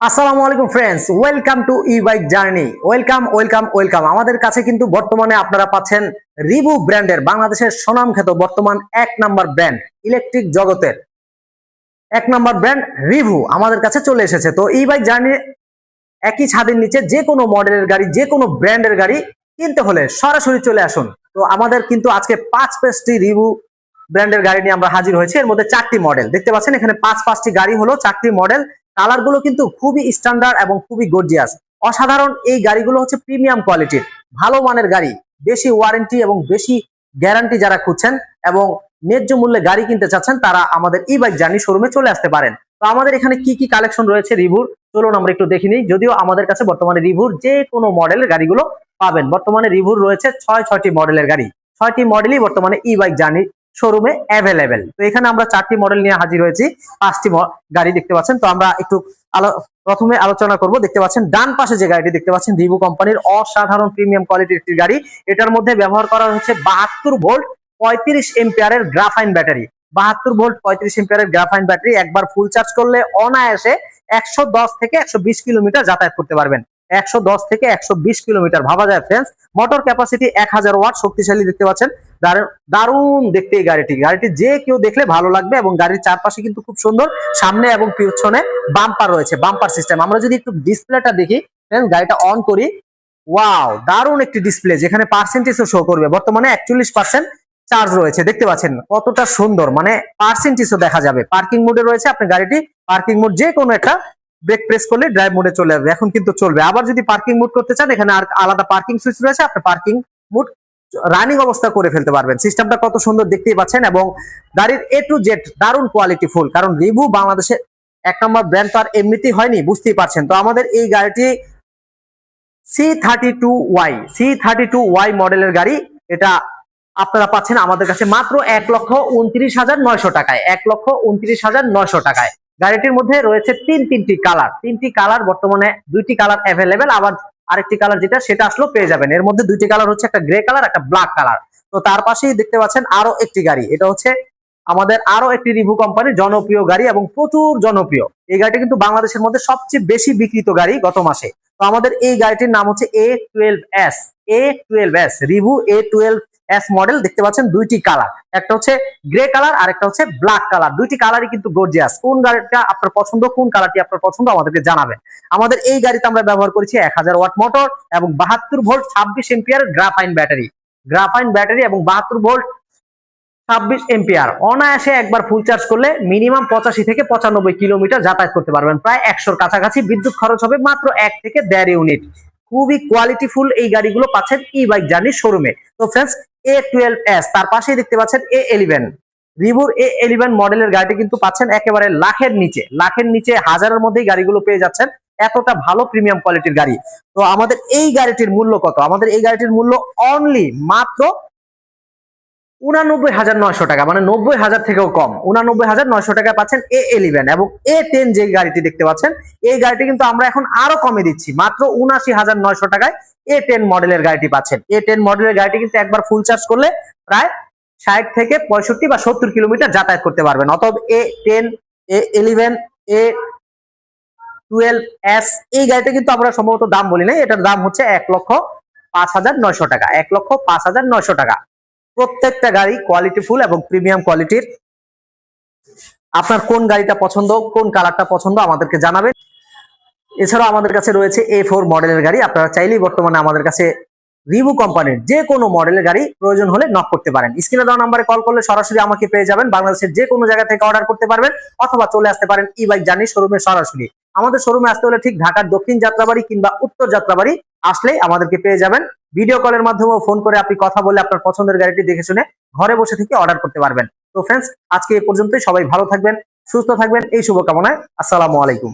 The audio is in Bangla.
আসসালামু আলাইকুম friends welcome to E bike journey welcome welcome welcome আমাদের কাছে কিন্তু বর্তমানে আপনারা পাচ্ছেন রিভু ব্র্যান্ডের বাংলাদেশের সুনামখ্যাত বর্তমান এক নাম্বার ব্র্যান্ড ইলেকট্রিক জগতের। এক নাম্বার ব্র্যান্ড রিভু আমাদের কাছে চলে এসেছে। তো ই বাইক জার্নি একই ছাদের নিচে যে কোনো মডেলের গাড়ি, যে কোনো ব্র্যান্ডের গাড়ি কিনতে হলে সরাসরি চলে আসুন। তো আমাদের কিন্তু আজকে পাঁচ পেজটি রিভু ব্র্যান্ডের গাড়ি নিয়ে আমরা হাজির হয়েছি। এর মধ্যে চারটি মডেল দেখতে পাচ্ছেন এখানে পাঁচ পাঁচটি গাড়ি হলো, চারটি মডেল কালারগুলো কিন্তু খুবই স্ট্যান্ডার্ড এবং খুবই গর্জিয়াস অসাধারণ এই গাড়িগুলো হচ্ছে প্রিমিয়াম কোয়ালিটির ভালো মানের গাড়ি, বেশি ওয়ারেন্টি এবং বেশি গ্যারান্টি যারা খুঁজছেন এবং ন্যায্য মূল্যে গাড়ি কিনতে চাচ্ছেন, তারা আমাদের ই বাইক জার্নি শোরুমে চলে আসতে পারেন। তো আমাদের এখানে কি কি কালেকশন রয়েছে রিভুর? চলুন আমরা একটু দেখিনি যদিও আমাদের কাছে বর্তমানে রিভুর যে কোনো মডেলের গাড়িগুলো পাবেন। বর্তমানে রিভুর রয়েছে ছয়, ছয়টি মডেলের গাড়ি। ছয়টি মডেলই বর্তমানে ই বাইক জার্নি শোরুমে অ্যাভেলেবেল তো এখানে আমরা চারটি মডেল নিয়ে হাজির হয়েছি, পাঁচটি গাড়ি দেখতে পাচ্ছেন। তো আমরা একটু প্রথমে আলোচনা করব, দেখতে পাচ্ছেন ডান পাশে যে গাড়িটি দেখতে পাচ্ছেন, রিভু কোম্পানির অসাধারণ প্রিমিয়াম কোয়ালিটির একটি গাড়ি। এটার মধ্যে ব্যবহার করা হচ্ছে বাহাত্তর ভোল্ট পঁয়ত্রিশ এম্পিয়ারের গ্রাফাইন ব্যাটারি বাহাত্তর ভোল্ট পঁয়ত্রিশ এম্পিয়ারের গ্রাফাইন ব্যাটারি একবার ফুল চার্জ করলে অনায়াসে একশো দশ থেকে একশো বিশ কিলোমিটার যাতায়াত করতে পারবেন। একশো দশ থেকে একশো বিশ কিলোমিটার। ভাবা যায় ফ্রেন্ডস মোটর ক্যাপাসিটি এক হাজার ওয়াট শক্তিশালী দেখতে পাচ্ছেন। দারুণ- দেখতে এই গাড়িটি। গাড়িটি যে কেউ দেখলে ভালো লাগবে এবং গাড়ির চারপাশে কিন্তু খুব সুন্দর সামনে এবং পিছনে বাম্পার রয়েছে বাম্পার সিস্টেম আমরা যদি একটু ডিসপ্লেটা দেখি গাড়িটা অন করি ওয়াও দারুণ একটি ডিসপ্লে যেখানে পার্সেন্টেজও শো করবে। বর্তমানে একচল্লিশ পার্সেন্ট চার্জ রয়েছে, দেখতে পাচ্ছেন? কতটা সুন্দর মানে পার্সেন্টেজও দেখা যাবে। পার্কিং মোডে রয়েছে আপনি গাড়িটি। পার্কিং মোড যে কোনো একটা ব্রেক প্রেস করলে ড্রাইভ মোডে চলে যাবে এখন কিন্তু চলবে। আবার যদি পার্কিং মোড করতে চান, এখানে আর আলাদা পার্কিং সুইচ রয়েছে। আপনি পার্কিং মোড রানিং অবস্থা করে ফেলতে পারবেন। সিস্টেমটা কত সুন্দর দেখতেই পাচ্ছেন এবং গাড়ির এ টু জেড দারুণ কোয়ালিটি ফুল কারণ রিভু বাংলাদেশের এক নম্বর ব্র্যান্ড তো আর এমনিতেই হয়নি, বুঝতেই পারছেন। তো আমাদের এই গাড়িটি C thirty two Y C thirty two Y মডেলের গাড়ি। এটা আপনারা পাচ্ছেন আমাদের কাছে মাত্র এক লক্ষ উনত্রিশ হাজার নয়শো টাকায়। এক লক্ষ উনত্রিশ হাজার নয়শো টাকায়। গাড়িটির মধ্যে রয়েছে তিন, তিনটি কালার। তিনটি কালার, বর্তমানে দুইটি কালার অ্যাভেলেবেল আবার আরেকটি কালার যেটা, সেটা আসলেও পেয়ে যাবেন। এর মধ্যে দুইটি কালার হচ্ছে একটা গ্রে কালার, একটা ব্ল্যাক কালার। তো তার পাশেই দেখতে পাচ্ছেন আরও একটি গাড়ি। এটা হচ্ছে আমাদের আরও একটি রিভু কোম্পানির জনপ্রিয় গাড়ি এবং প্রচুর জনপ্রিয়। এই গাড়িটি কিন্তু বাংলাদেশের মধ্যে সবচেয়ে বেশি বিক্রিত গাড়ি গত মাসে। তো আমাদের এই গাড়িটির নাম হচ্ছে A twelve S A twelve S review A twelve S model দেখতে পাচ্ছেন দুইটি কালার একটা হচ্ছে গ্রে কালার আর একটা হচ্ছে ব্ল্যাক কালার দুইটি কালারই কিন্তু গর্জিয়াস কোন গাড়িটা আপনার পছন্দ, কোন কালারটি আপনার পছন্দ আমাদেরকে জানাবেন। আমাদের এই গাড়িতে আমরা ব্যবহার করেছি এক হাজার ওয়াট মোটর এবং বাহাত্তর ভোল্ট ছাব্বিশ ampere graphene battery graphene battery এবং বাহাত্তর ভোল্ট ছাব্বিশ এম্পিয়ার অনায়াসে একবার ফুল চার্জ করলে মিনিমাম পঁচাশি থেকে পঁচানব্বই কিলোমিটার যাতায়াত করতে পারবেন। প্রায় একশোর কাছাকাছি বিদ্যুৎ খরচ হবে মাত্র এক থেকে দেড় ইউনিট। খুবই কোয়ালিটিফুল এই গাড়িগুলো পাচ্ছেন ই বাইক জার্নি শোরুমে তো ফ্রেন্ডস এ টুয়েলভ এস তার পাশেই দেখতে পাচ্ছেন এ এলিভেন রিভুর এ এলিভেন মডেলের গাড়িটি কিন্তু পাচ্ছেন একেবারে লাখের নিচে লাখের নিচে, হাজারের মধ্যেই গাড়িগুলো পেয়ে যাচ্ছেন এতটা ভালো প্রিমিয়াম কোয়ালিটির গাড়ি। তো আমাদের এই গাড়িটির মূল্য কত? আমাদের এই গাড়িটির মূল্য অনলি মাত্র উনানব্বই হাজার নয়শো টাকা মানে নব্বই হাজার থেকেও কম। উনানব্বই হাজার নয়শো টাকা পাচ্ছেন এ এলিভেন এবং এ টেন যে গাড়িটি দেখতে পাচ্ছেন, এই গাড়িটি কিন্তু আমরা এখন আরও কমে দিচ্ছি। মাত্র উনাশি হাজার নয়শো টাকায় এ টেন মডেলের গাড়িটি পাচ্ছেন। এ টেন মডেলের গাড়িটি কিন্তু একবার ফুল চার্জ করলে প্রায় ষাট থেকে পঁয়ষট্টি বা সত্তর কিলোমিটার যাতায়াত করতে পারবেন। অতএব A ten A eleven A twelve S এই গাড়িটা কিন্তু আমরা সম্ভবত দাম বলি নাই। এটার দাম হচ্ছে এক লক্ষ পাঁচ হাজার নয়শো টাকা। এক লক্ষ পাঁচ হাজার নয়শো টাকা। প্রত্যেকটা গাড়ি কোয়ালিটি ফুল এবং প্রিমিয়াম কোয়ালিটির আপনার কোন গাড়িটা পছন্দ, কোন কালারটা পছন্দ আমাদেরকে জানাবেন। এছাড়াও আমাদের কাছে রয়েছে এ ফোর মডেলের গাড়ি। আপনারা চাইলেই বর্তমানে আমাদের কাছে রিভু কোম্পানির যে কোনো মডেলের গাড়ি প্রয়োজন হলে নক করতে পারেন। স্ক্রিনে দেওয়া নাম্বারে কল করলে সরাসরি আমাকে পেয়ে যাবেন। বাংলাদেশের যে কোনো জায়গা থেকে অর্ডার করতে পারবেন অথবা চলে আসতে পারেন ই বাইক জার্নি শোরুমে সরাসরি। আমাদের শোরুমে আসতে হলে ঠিক ঢাকার দক্ষিণ যাত্রাবাড়ি কিংবা উত্তর যাত্রাবাড়ি আসলেই আমাদেরকে পেয়ে যাবেন। ভিডিও কলের মাধ্যমে ফোন করে আপনি কথা বলে আপনার পছন্দের গাড়িটি দেখে শুনে ঘরে বসে থেকে অর্ডার করতে পারবেন। তো ফ্রেন্ডস আজকে এ পর্যন্তই। সবাই ভালো থাকবেন, সুস্থ থাকবেন। এই শুভকামনায় আসসালামু আলাইকুম।